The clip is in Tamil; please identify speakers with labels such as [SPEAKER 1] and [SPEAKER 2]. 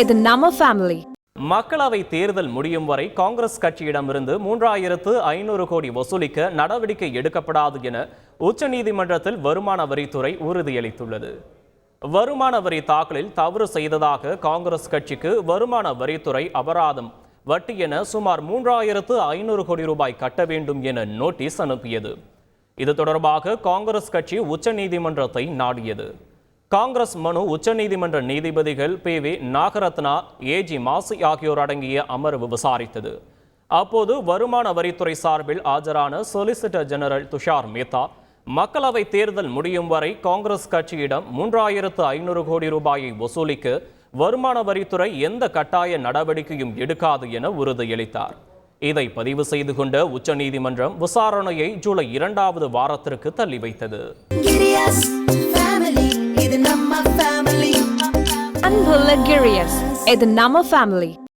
[SPEAKER 1] இது நம்ம ஃபேமிலி
[SPEAKER 2] மக்களவை தேர்தல் முடியும் வரை காங்கிரஸ் கட்சியிடமிருந்து மூன்றாயிரத்து ஐநூறு கோடி வசூலிக்க நடவடிக்கை எடுக்கப்படாது என உச்சநீதிமன்றத்தில் வருமான வரித்துறை உறுதியளித்துள்ளது. வருமான வரி தாக்கலில் தவறு செய்ததாக காங்கிரஸ் கட்சிக்கு வருமான வரித்துறை அபராதம் வட்டி என சுமார் மூன்றாயிரத்து ஐநூறு கோடி ரூபாய் கட்ட வேண்டும் என நோட்டீஸ் அனுப்பியது. இது தொடர்பாக காங்கிரஸ் கட்சி உச்சநீதிமன்றத்தை நாடியது. காங்கிரஸ் மனு உச்சநீதிமன்ற நீதிபதிகள் B V Nagarathna A G ஆகியோர் அடங்கிய அமர்வு விசாரித்தது. அப்போது வருமான வரித்துறை சார்பில் ஆஜரான சொலிசிட்டர் ஜெனரல் துஷார் மேத்தா மக்களவை தேர்தல் முடியும் வரை காங்கிரஸ் கட்சியிடம் மூன்றாயிரத்து ஐநூறு கோடி ரூபாயை வசூலிக்க வருமான வரித்துறை எந்த கட்டாய நடவடிக்கையும் எடுக்காது என உறுதியளித்தார். இதை பதிவு செய்து கொண்ட உச்சநீதிமன்றம் விசாரணையை ஜூலை இரண்டாவது வாரத்திற்கு தள்ளி வைத்தது.
[SPEAKER 3] இது நம்ம family.
[SPEAKER 1] அன்புள்ள கிரியஸ் இது நம்ம ஃபேமிலி